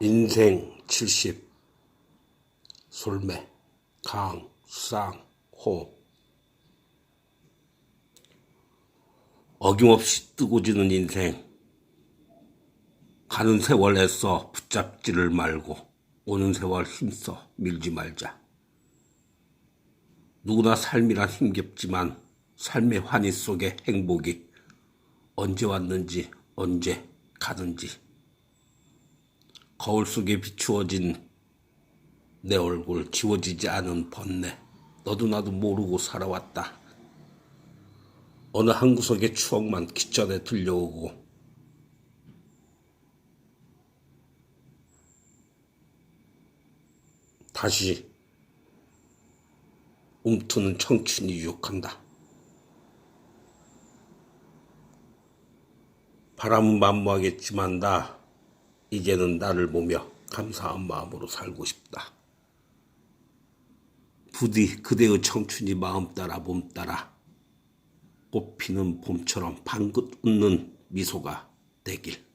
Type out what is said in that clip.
인생 70 솔매 강 쌍 호. 어김없이 뜨고 지는 인생. 가는 세월 애써 붙잡지를 말고 오는 세월 힘써 밀지 말자. 누구나 삶이란 힘겹지만 삶의 환희 속의 행복이 언제 왔는지 언제 가는지 거울 속에 비추어진 내 얼굴 지워지지 않은 번뇌. 너도 나도 모르고 살아왔다. 어느 한 구석의 추억만 기전에 들려오고. 다시 움트는 청춘이 유혹한다. 바람은 만무하겠지만 나 이제는 나를 보며 감사한 마음으로 살고 싶다. 부디 그대의 청춘이 마음 따라 봄 따라 꽃피는 봄처럼 방긋 웃는 미소가 되길.